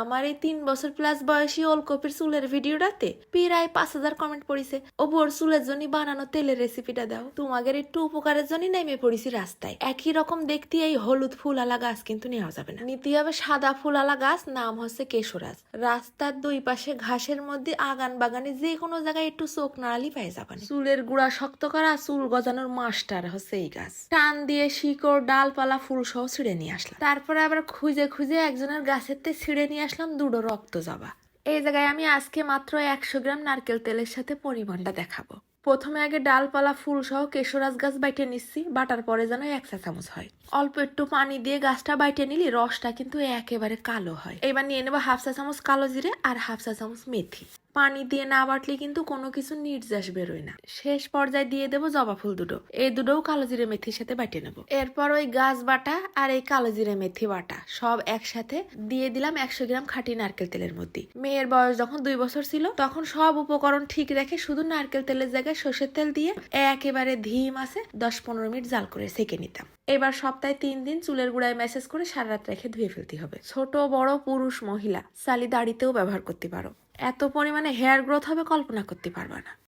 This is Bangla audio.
আমার এই তিন বছর প্লাস বয়সী ওলকপির চুলের ভিডিওটাতে প্রায় পাঁচ হাজার কমেন্ট পড়িছে। ও বোর চুলের জন্য বানানো তেলের রেসিপিটা দাও। তোমাদের একটু উপকারের জন্য নেমে পড়িছি রাস্তায়। একই রকম দেখতে এই হলুদ ফুলালা গাছ কিন্তু নেওয়া যাবে না। নিতে হবে সাদা ফুলালা গাছ, নাম হচ্ছে কেশরাজ। রাস্তার দুই পাশে ঘাসের মধ্যে আগান বাগানে যে কোনো জায়গায় একটু চোখ নাড়ালি পেয়ে যাবেন চুলের গুড়া শক্ত করা চুল গজানোর মাস্টার হচ্ছে এই গাছ। টান দিয়ে শিকড়, ডালপালা ফুল সহ ছিঁড়ে নিয়ে আসলাম। তারপরে আবার খুঁজে খুঁজে একজনের গাছের তে ছিঁড়ে নিয়ে আসলাম দুটো রক্ত জবা। এই জায়গায় আমি আজকে মাত্র একশো গ্রাম নারকেল তেলের সাথে পরিমাণটা দেখাবো। প্রথমে আগে ডালপালা ফুল সহ কেশরাজ গাছ বাইটে নিচ্ছি, বাটার পরে যেন এক চা চামচ হয়। অল্প একটু পানি দিয়ে গাছটা বাইটে নিলি রসটা কিন্তু একেবারে কালো হয়। এবার নিয়ে নেব হাফ চা চামচ কালো জিরে আর হাফ চা চামচ মেথি। পানি দিয়ে না বাটলে কিন্তু কোনো কিছু নির্যাস বেরোয় না। শেষ পর্যায়ে দিয়ে দেবো জবা ফুল দুটো। এই দুটোও কালো জিরে মেথির সাথে বাটে নেব। এরপর ওই গাছ বাটা আর এই কালো জিরে মেথি বাটা সব একসাথে দিয়ে দিলাম একশো গ্রাম খাঁটি নারকেল তেলের মধ্যে। মেয়ের বয়স যখন দুই বছর ছিল, তখন সব উপকরণ ঠিক রেখে শুধু নারকেল তেলের জায়গায় সর্ষের তেল দিয়ে একেবারে ধিম আছে দশ পনেরো মিনিট জাল করে সেকে নিতাম। এবার সপ্তাহে তিন দিন চুলের গুঁড়ায় মেসেজ করে সারা রাত রেখে ধুয়ে ফেলতে হবে। ছোট বড় পুরুষ মহিলা সালি দাড়িতেও ব্যবহার করতে পারো। এত পরিমাণে হেয়ার গ্রোথ হবে কল্পনা করতে পারবা না।